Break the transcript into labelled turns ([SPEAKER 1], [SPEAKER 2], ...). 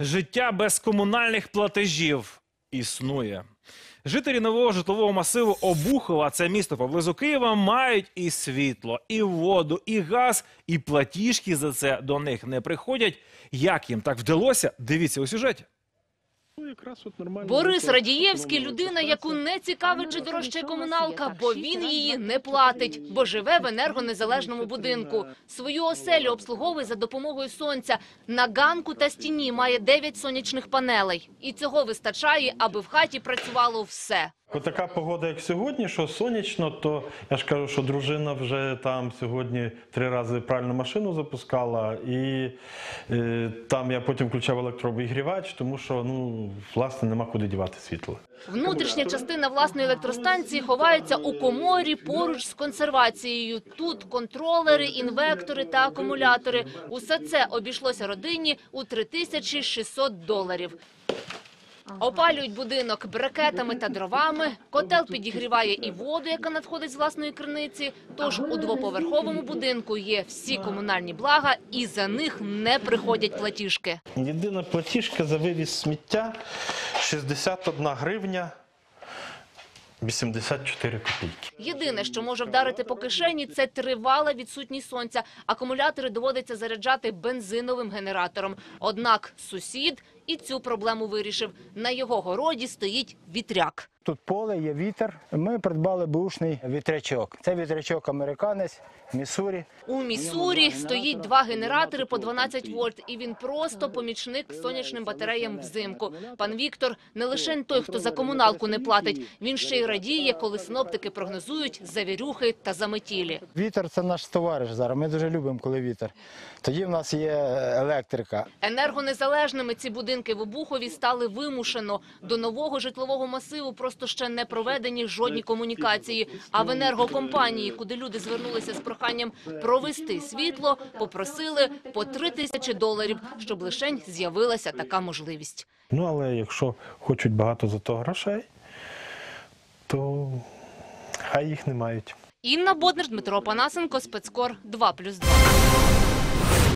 [SPEAKER 1] Життя без комунальних платежів існує. Жителі нового житлового масиву Обухова, це місто поблизу Києва, мають і світло, і воду, і газ, і платіжки за це до них не приходять. Як їм так вдалося? Дивіться у сюжеті.
[SPEAKER 2] Борис
[SPEAKER 3] вийшло.
[SPEAKER 2] Радієвський людина, яку не цікавить, чи дорожче комуналка, бо він її не платить, бо живе в енергонезалежному будинку. Свою оселю обслуговує за допомогою сонця. На ганку та стіні має 9 сонячних панелей. І цього вистачає, аби в хаті працювало все.
[SPEAKER 3] Така погода, як сьогодні, що сонячно, то я ж кажу, що дружина вже там сьогодні три рази пральну машину запускала, і е, там я потім включав електрообігрівач, тому що ну власне нема куди дівати світло.
[SPEAKER 2] Внутрішня частина власної електростанції ховається у коморі поруч з консервацією. Тут контролери, інвектори та акумулятори. Усе це обійшлося родині у 3600 доларів. Опалюють будинок брикетами та дровами. Котел підігріває і воду, яка надходить з власної криниці. Тож у двоповерховому будинку є всі комунальні блага, і за них не приходять платіжки.
[SPEAKER 3] Єдина платіжка за вивіз сміття 61 гривня 84 копійки.
[SPEAKER 2] Єдине, що може вдарити по кишені, це тривала відсутність сонця. Акумулятори доводиться заряджати бензиновим генератором. Однак сусід і цю проблему вирішив. На його городі стоїть вітряк.
[SPEAKER 4] Тут поле, є вітер. Ми придбали бушний вітрячок. Це вітрячок американець, Міссурі.
[SPEAKER 2] У Міссурі стоїть два генератори по 12 вольт, і він просто помічник сонячним батареям взимку. Пан Віктор не лише той, хто за комуналку не платить, він ще й радіє, коли синоптики прогнозують завірюхи та заметілі.
[SPEAKER 4] Вітер це наш товариш зараз. Ми дуже любимо, коли вітер. Тоді в нас є електрика.
[SPEAKER 2] Енергонезалежними ці будинки в Обухові стали вимушено. До нового житлового масиву просто ще не проведені жодні комунікації. А в енергокомпанії, куди люди звернулися з проханням провести світло, попросили по три тисячі доларів, щоб лишень з'явилася така можливість.
[SPEAKER 3] Ну але якщо хочуть багато за то грошей, то хай їх не мають.
[SPEAKER 2] Інна Боднер, Дмитро Панасенко, спецкор 2+,2.